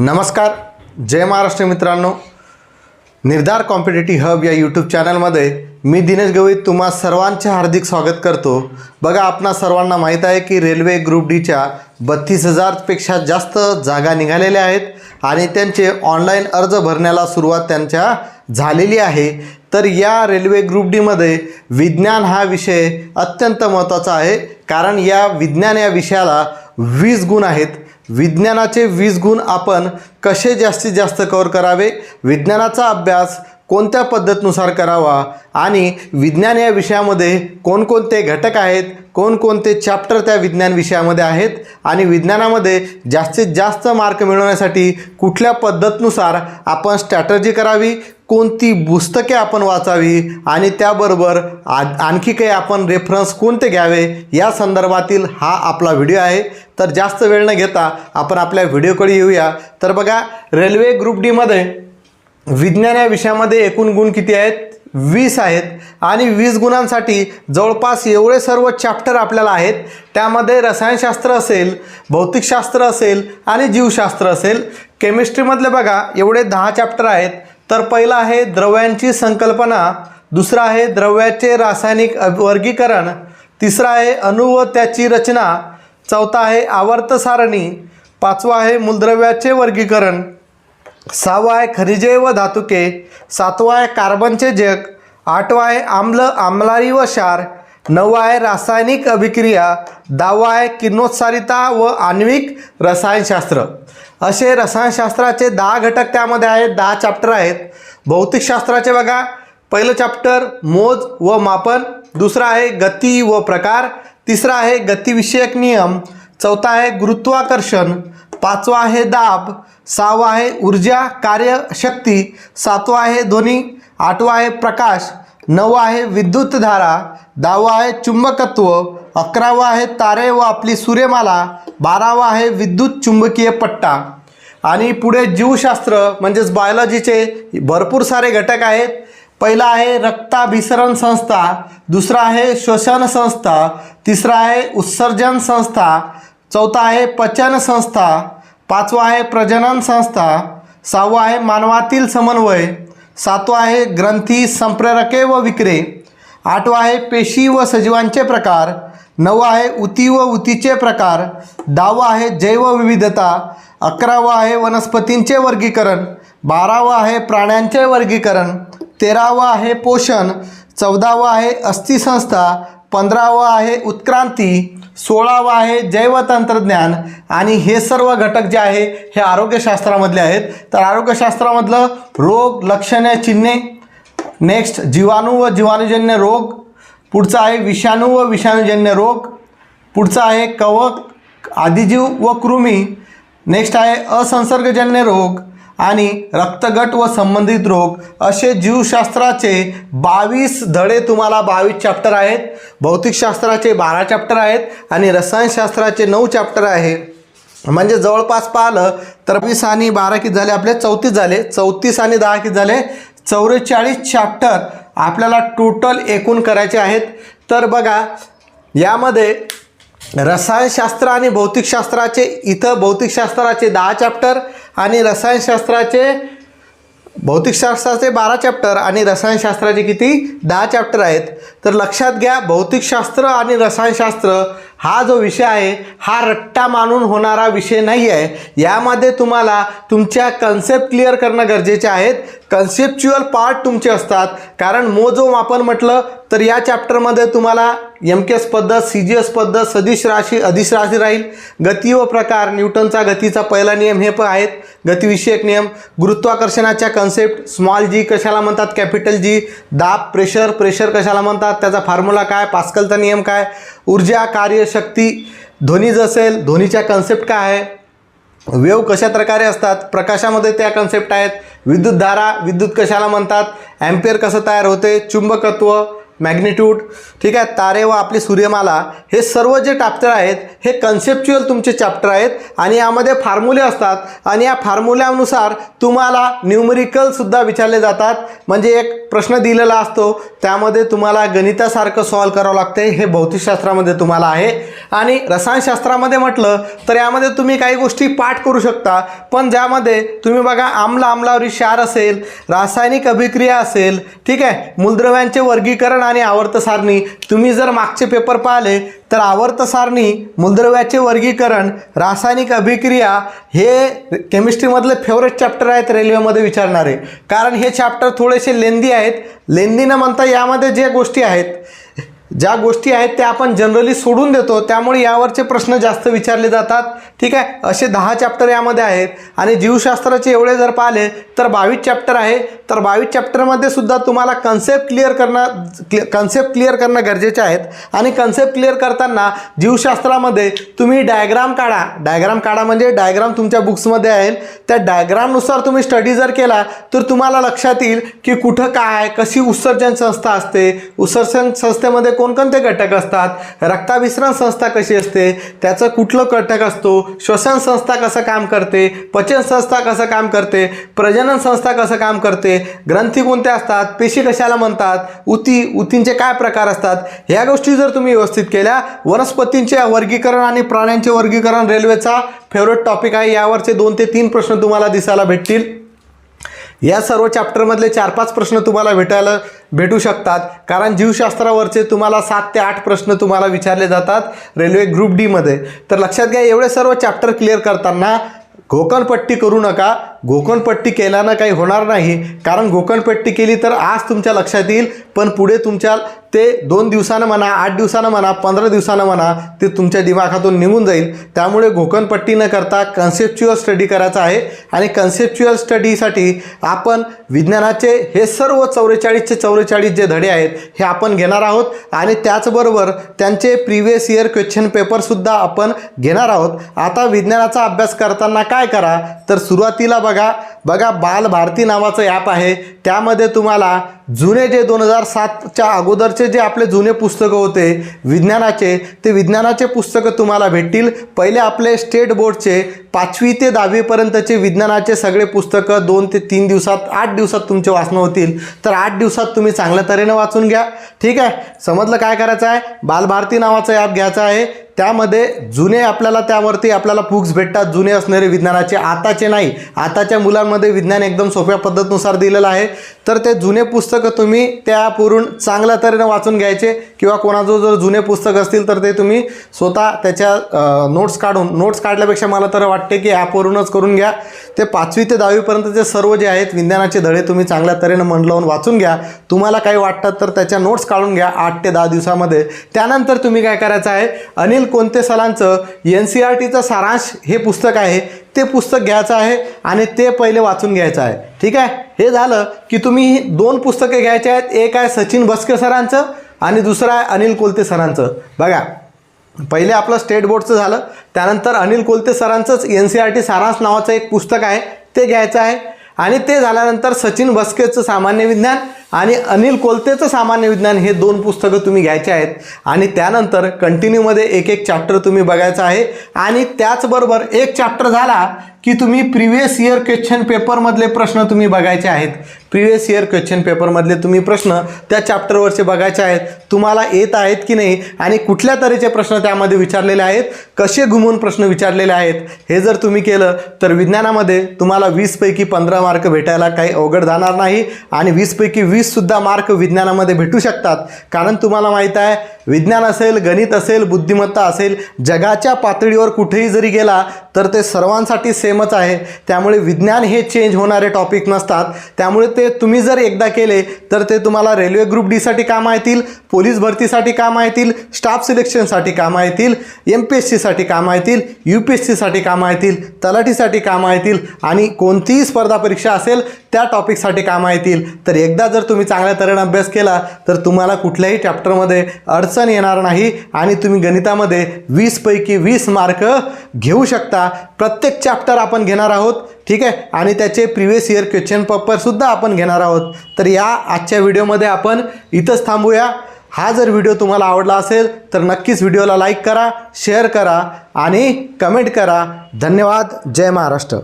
नमस्कार. जय महाराष्ट्र मित्रांनो. निर्धार कॉम्पिटेटिव्ह हब या यूट्यूब चॅनलमध्ये मी दिनेश गवई तुम्हा सर्वांचे हार्दिक स्वागत करतो. बघा आपणा सर्वांना माहीत आहे की रेल्वे ग्रुप डीच्या बत्तीस हजारपेक्षा जास्त जागा निघालेल्या आहेत आणि त्यांचे ऑनलाईन अर्ज भरण्याला सुरुवात त्यांच्या झालेली आहे. तर या रेल्वे ग्रुप डीमध्ये विज्ञान हा विषय अत्यंत महत्त्वाचा आहे. कारण या विज्ञान या विषयाला वीस गुण आहेत. विज्ञानाचे वीस गुण आपण कसे जास्तीत जास्त कवर करावे? विज्ञानाचा अभ्यास कोणत्या पद्धतीनुसार करावा? आणि विज्ञान या विषयामध्ये कोणकोणते घटक आहेत? कोणकोणते चॅप्टर त्या विज्ञान विषयामध्ये आहेत? आणि विज्ञानामध्ये जास्तीत जास्त मार्क मिळवण्यासाठी कुठल्या पद्धतीनुसार आपण स्ट्रॅटर्जी करावी? कोणती पुस्तके आपण वाचावी आणि त्याबरोबर आ आणखी काही आपण रेफरन्स कोणते घ्यावे या संदर्भातील हा आपला व्हिडिओ आहे. तर जास्त वेळ न घेता आपण आपल्या व्हिडिओकडे येऊया. तर बघा रेल्वे ग्रुप डीमध्ये विज्ञान या विषयामध्ये एकूण गुण किती आहेत? वीस आहेत. आणि वीस गुणांसाठी जवळपास एवढे सर्व चॅप्टर आपल्याला आहेत. त्यामध्ये रसायनशास्त्र असेल भौतिकशास्त्र असेल आणि जीवशास्त्र असेल. केमिस्ट्रीमधले बघा एवढे दहा चॅप्टर आहेत. तर पहिलं आहे द्रव्यांची संकल्पना दुसरं आहे द्रव्याचे रासायनिक वर्गीकरण तिसरं आहे अणु व त्याची रचना चौथा आहे आवर्त सारणी पाचवा आहे मूलद्रव्याचे वर्गीकरण सहावा आहे खनिजे व धातुके सातवा आहे कार्बनचे जग आठवा आहे आम्ल आम्लारी व क्षार नववा आहे रासायनिक अभिक्रिया दहावा आहे किरणोत्सारिता व आण्विक रसायनशास्त्र. असे रसायनशास्त्राचे दहा घटक त्यामध्ये आहेत दहा चॅप्टर आहेत. भौतिकशास्त्राचे बघा. पहिलं चॅप्टर मोज व मापन. दुसरं आहे गती व प्रकार. तिसरा आहे गतिविषयक नियम. चौथा आहे गुरुत्वाकर्षण. पाचवा आहे दाब. सहावा आहे ऊर्जा कार्यशक्ती सातवा आहे ध्वनी. आठवा आहे प्रकाश. नववा आहे विद्युतधारा दहावा आहे चुंबकत्व अकरावा आहे तारे व आपली सूर्यमाला बारावा आहे विद्युत चुंबकीय पट्टा. आणि पुढे जीवशास्त्र म्हणजेच बायोलॉजीचे भरपूर सारे घटक आहेत. पहिला आहे रक्ताभिसरण संस्था दुसरा आहे श्वसन संस्था तिसरा आहे उत्सर्जन संस्था चौथा आहे पचन संस्था पाचवा आहे प्रजनन संस्था सहावा आहे मानवातील समन्वय. सातवा आहे ग्रंथी संप्रेरके व विक्रे. आठवा आहे पेशी व सजीवांचे प्रकार. नववा आहे उती व उतीचे प्रकार. दहावा आहे जैवविविधता अकरावा आहे वनस्पतींचे वर्गीकरण. बारावा आहे प्राण्यांचे वर्गीकरण. तेरावं आहे पोषण. चौदावं आहे अस्थिसंस्था पंधरावं आहे उत्क्रांती सोळावं आहे जैवतंत्रज्ञान आणि हे सर्व घटक जे आहे हे आरोग्यशास्त्रामधले आहेत. तर आरोग्यशास्त्रामधलं रोग लक्षणे चिन्हे. नेक्स्ट जीवाणू व जीवाणूजन्य रोग. पुढचा आहे विषाणू व विषाणूजन्य रोग. पुढचा आहे कवक आदिजीव व कृमी. नेक्स्ट आहे असंसर्गजन्य रोग. आणि रक्तगट व संबंधित रोग असे जीवशास्त्राचे बावीस धडे तुम्हाला बावीस चॅप्टर आहेत. भौतिकशास्त्राचे बारा चॅप्टर आहेत आणि रसायनशास्त्राचे नऊ चॅप्टर आहे. म्हणजे जवळपास पाहिलं तर वीस आणि बारा किती झाले? आपले चौतीस झाले. चौतीस आणि दहा किती झाले? चौवेचाळीस चॅप्टर आपल्याला टोटल एकूण करायचे आहेत. तर बघा यामध्ये रसायनशास्त्र आणि भौतिकशास्त्राचे इथं भौतिकशास्त्राचे दहा चॅप्टर आणि रसायनशास्त्राचे भौतिकशास्त्राचे बारा चॅप्टर आणि रसायनशास्त्राचे किती? दहा चॅप्टर आहेत. तर लक्षात घ्या भौतिकशास्त्र आणि रसायनशास्त्र हा जो विषय आहे हा रट्टा मानून होणारा विषय नाही आहे यामध्ये तुम्हाला तुमच्या कन्सेप्ट क्लिअर करणं गरजेचे आहेत. कन्सेप्च्युअल पार्ट तुमचे असतात. कारण मोजोमापन म्हटलं तर या चॅप्टरमध्ये तुम्हाला एम के एस पद्धत सी जी एस पद्धत सदिश राशी अधिश राशी राहील. गती व प्रकार न्यूटनचा गतीचा पहिला नियम हे पण आहेत. गतिविषयक नियम गुरुत्वाकर्षणाच्या कन्सेप्ट स्मॉल जी कशाला म्हणतात? कॅपिटल जी दाब प्रेशर प्रेशर कशाला म्हणतात? त्याचा फॉर्म्युला काय? पास्कलचा नियम काय? ऊर्जा कार्य ध्वनी जर असेल ध्वनीच्या कन्सेप्ट काय आहे? वेव कशा प्रकारे असतात? प्रकाशामध्ये त्या कन्सेप्ट आहेत. विद्युतधारा विद्युत कशाला म्हणतात? ॲम्पियर कसं तयार होते? चुंबकत्व मॅग्निट्यूड ठीक आहे? तारे व आपली सूर्यमाला हे सर्व जे चॅप्टर आहेत हे कन्सेप्च्युअल तुमचे चॅप्टर आहेत आणि यामध्ये फार्मुले असतात आणि या फार्मुल्यानुसार तुम्हाला न्यूमरिकलसुद्धा विचारले जातात. म्हणजे एक प्रश्न दिलेला असतो त्यामध्ये तुम्हाला गणितासारखं सॉल्व करावं लागते हे भौतिकशास्त्रामध्ये तुम्हाला आहे. आणि रसायनशास्त्रामध्ये म्हटलं तर यामध्ये तुम्ही काही गोष्टी पाठ करू शकता पण ज्यामध्ये तुम्ही बघा आम्ल आमलावरी क्षार असेल रासायनिक अभिक्रिया असेल ठीक आहे? मूलद्रव्यांचे वर्गीकरण आणि आवर्त सारणी. तुम्ही जर मागचे पेपर पाहिले तर आवर्त सारणी मूलद्रव्याचे वर्गीकरण रासायनिक अभिक्रिया हे केमिस्ट्रीमधले फेवरेट चॅप्टर आहेत रेल्वेमध्ये विचारणारे. कारण हे चॅप्टर थोडेसे लेंदी आहेत. लेंदी न म्हणता यामध्ये जे गोष्टी आहेत ज्या गोष्टी आहेत त्या आपण जनरली सोडून देतो त्यामुळे यावरचे प्रश्न जास्त विचारले जातात. ठीक आहे? असे दहा चॅप्टर यामध्ये आहेत. आणि जीवशास्त्राचे एवढे जर पाहिले तर बावीस चॅप्टर आहे. तर बावीस चॅप्टरमध्ये सुद्धा तुम्हाला कन्सेप्ट क्लिअर करणं कन्सेप्ट क्लिअर करणं गरजेचे आहेत. आणि कन्सेप्ट क्लिअर करताना जीवशास्त्रामध्ये तुम्ही डायग्राम काढा. डायग्राम काढा म्हणजे डायग्राम तुमच्या बुक्समध्ये आहे. त्या डायग्रामनुसार तुम्ही स्टडी जर केला तर तुम्हाला लक्षात येईल की कुठं काय कशी उत्सर्जन संस्था असते. उत्सर्जन संस्थेमध्ये कोणकोणते घटक असतात? रक्ताभिसरण संस्था कशी असते? त्याचं कुठलं घटक असतो? श्वसन संस्था कसं काम करते? पचन संस्था कसं काम करते? प्रजनन संस्था कसं काम करते? ग्रंथी कोणत्या असतात? पेशी कशाला म्हणतात? उती उतींचे काय प्रकार असतात? ह्या गोष्टी जर तुम्ही व्यवस्थित केल्या वनस्पतींचे वर्गीकरण आणि प्राण्यांचे वर्गीकरण रेल्वेचा फेवरेट टॉपिक आहे. यावरचे दोन ते तीन प्रश्न तुम्हाला दिसायला भेटतील. या सर्व चॅप्टरमधले चार पाच प्रश्न तुम्हाला भेटायला भेटू शकतात. कारण जीवशास्त्रावरचे तुम्हाला सात ते आठ प्रश्न तुम्हाला विचारले जातात रेल्वे ग्रुप डीमध्ये तर लक्षात घ्या एवढे सर्व चॅप्टर क्लिअर करताना घोकणपट्टी करू नका. गोकणपट्टी केल्यानं काही होणार नाही. कारण गोकणपट्टी केली तर आज तुमच्या लक्षात येईल पण पुढे तुमच्या ते दोन दिवसानं म्हणा आठ दिवसानं म्हणा पंधरा दिवसानं म्हणा ते तुमच्या दिमाखातून निघून जाईल. त्यामुळे घोकणपट्टी न करता कन्सेप्च्युअल स्टडी करायचा आहे. आणि कन्सेप्च्युअल स्टडीसाठी आपण विज्ञानाचे हे सर्व चौवेचाळीसचे चौवेचाळीस जे धडे आहेत हे आपण घेणार आहोत. आणि त्याचबरोबर त्यांचे प्रिव्हियस इयर क्वेश्चन पेपरसुद्धा आपण घेणार आहोत. आता विज्ञानाचा अभ्यास करताना काय करा? तर सुरुवातीला बघा बघा बाल भारती नावाचं ॲप आहे. त्यामध्ये तुम्हाला जुने जे दोन हजार सातच्या अगोदरचे जे आपले जुने पुस्तकं होते विज्ञानाचे ते विज्ञानाचे पुस्तकं तुम्हाला भेटतील. पहिले आपले स्टेट बोर्डचे पाचवी ते दहावीपर्यंतचे विज्ञानाचे सगळे पुस्तकं दोन ते तीन दिवसात आठ दिवसात तुमचे वाचणं होतील. तर आठ दिवसात तुम्ही चांगल्या तऱ्हेनं वाचून घ्या. ठीक आहे? समजलं काय करायचं आहे? बालभारती नावाचं ॲप घ्यायचं आहे. त्यामध्ये जुने आपल्याला त्यावरती आपल्याला बुक्स भेटतात. जुने असणारे विज्ञानाचे. आताचे नाही. आताच्या मुलांमध्ये विज्ञान एकदम सोप्या पद्धतीनुसार दिलेलं आहे. तर ते जुने पुस्तकं तुम्ही त्या ॲपवरून चांगल्या तऱ्हेनं वाचून घ्यायचे. किंवा कोणाजवळ जर जुने पुस्तक असतील तर ते तुम्ही स्वतः त्याच्या नोट्स काढून नोट्स काढल्यापेक्षा मला तर वाटतं की ॲपवरूनच करून घ्या. ते पाचवी ते दहावीपर्यंतचे सर्व जे आहेत विज्ञानाचे धडे तुम्ही चांगल्या तऱ्हेनं मन लावून वाचून घ्या. तुम्हाला काही वाटतात तर त्याच्या नोट्स काढून घ्या आठ ते दहा दिवसामध्ये. त्यानंतर तुम्ही काय करायचं आहे अनिल कोणते सलांचं एन सी आर टीचं सारांश हे पुस्तक आहे ते पुस्तक घ्यायचं आहे आणि ते पहिले वाचून घ्यायचं आहे. ठीक आहे? हे झालं की तुम्ही दोन पुस्तके घ्यायचे आहेत. एक आहे सचिन बस्के सरांचं आणि दुसरं आहे अनिल कोलते सरांचं. बघा. पहिले आपलं स्टेट बोर्डचं झालं. त्यानंतर अनिल कोलते सरांचंच एन सी आर टी सारांश नावाचं एक पुस्तक आहे. ते घ्यायचं आहे. आणि ते झाल्यानंतर सचिन बस्केचं सामान्य विज्ञान आणि अनिल कोलतेचं सामान्य विज्ञान हे दोन पुस्तकं तुम्ही घ्यायचे आहेत. आणि त्यानंतर कंटिन्यूमध्ये एक एक चॅप्टर तुम्ही बघायचं आहे. आणि त्याचबरोबर एक चॅप्टर झाला की तुम्ही प्रिव्हियस इयर क्वेश्चन पेपरमधले प्रश्न तुम्ही बघायचे आहेत. प्रिव्हियस इयर क्वेश्चन पेपरमधले तुम्ही प्रश्न त्या चॅप्टरवरचे बघायचे आहेत. तुम्हाला येत आहेत की नाही आणि कुठल्या तऱ्हेचे प्रश्न त्यामध्ये विचारलेले आहेत? कसे घुमून प्रश्न विचारलेले आहेत? हे जर तुम्ही केलं तर विज्ञानामध्ये तुम्हाला वीसपैकी पंधरा मार्क भेटायला काही अवघड जाणार नाही. आणि वीसपैकी वीससुद्धा मार्क विज्ञानामध्ये भेटू शकतात. कारण तुम्हाला माहीत आहे विज्ञान असेल गणित असेल बुद्धिमत्ता असेल जगाच्या पातळीवर कुठेही जरी गेला तर ते सर्वांसाठी सेमच आहे. त्यामुळे विज्ञान हे चेंज होणारे टॉपिक नसतात. त्यामुळे ते तुम्ही जर एकदा केले तर ते तुम्हाला रेल्वे ग्रुप डीसाठी कामं येतील पोलीस भरतीसाठी कामं येतील स्टाफ सिलेक्शनसाठी कामं येतील एम पी एस सीसाठी कामं येतील यू पी एस सीसाठी कामं येतील तलाठीसाठी कामं येतील आणि कोणतीही स्पर्धा परीक्षा असेल त्या टॉपिकसाठी कामं येतील. तर एकदा जर तुम्ही चांगल्या तऱ्हेने अभ्यास केला तर तुम्हाला कुठल्याही चॅप्टरमध्ये अडचण येणार नाही आणि तुम्ही गणितामध्ये वीसपैकी वीस मार्क घेऊ शकता. प्रत्येक चॅप्टर आपण घेणार आहोत ठीक आहे? आणि त्याचे प्रिव्हियस इयर क्वेश्चन पेपरसुद्धा आपण घेणार आहोत. तर या आजच्या व्हिडिओमध्ये आपण इथंच थांबूया. हा जर व्हिडिओ तुम्हाला आवडला असेल तर नक्कीच व्हिडिओला लाईक करा शेअर करा आणि कमेंट करा. धन्यवाद. जय महाराष्ट्र.